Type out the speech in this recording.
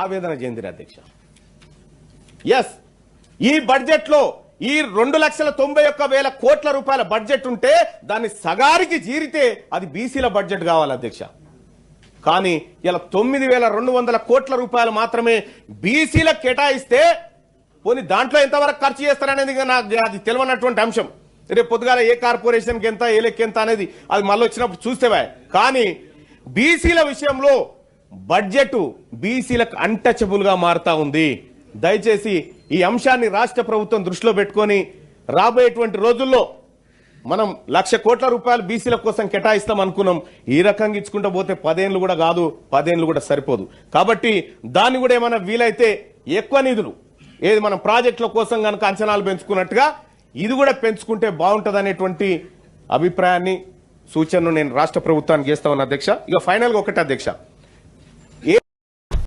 ఆవేదన చెందిన అధ్యక్ష. ఎస్ ఈ బడ్జెట్లో ఈ రెండు లక్షల తొంభై ఒక్క వేల కోట్ల రూపాయల బడ్జెట్ ఉంటే దాన్ని సగారికి జీరితే అది బీసీల బడ్జెట్ కావాలి అధ్యక్ష. కానీ ఇలా తొమ్మిది వేల రెండు వందల కోట్ల రూపాయలు మాత్రమే బీసీలకు కేటాయిస్తే పోనీ దాంట్లో ఎంతవరకు ఖర్చు చేస్తారనేది నాకు అది తెలియనటువంటి అంశం. రేపు పొద్దుగాల ఏ కార్పొరేషన్కి ఎంత ఏ లెక్క ఎంత అనేది అది మళ్ళీ వచ్చినప్పుడు చూస్తేవా కానీ బీసీల విషయంలో బడ్జెట్ బీసీలకు అన్టచబుల్గా మారుతా ఉంది. దయచేసి ఈ అంశాన్ని రాష్ట్ర ప్రభుత్వం దృష్టిలో పెట్టుకొని రాబోయేటువంటి రోజుల్లో మనం లక్ష కోట్ల రూపాయలు బీసీల కోసం కేటాయిస్తాం అనుకున్నాం. ఈ రకంగా ఇచ్చుకుంటూ పోతే పదేళ్ళు కూడా కాదు పదేళ్ళు కూడా సరిపోదు. కాబట్టి దాన్ని కూడా ఏమైనా వీలైతే ఎక్కువ నిధులు ఏది మనం ప్రాజెక్టుల కోసం కనుక అంచనాలు పెంచుకున్నట్టుగా ఇది కూడా పెంచుకుంటే బాగుంటుంది అనేటువంటి అభిప్రాయాన్ని సూచనను నేను రాష్ట్ర ప్రభుత్వానికి చేస్తా ఉన్నా అధ్యక్ష. ఇక ఫైనల్గా ఒకటి అధ్యక్ష.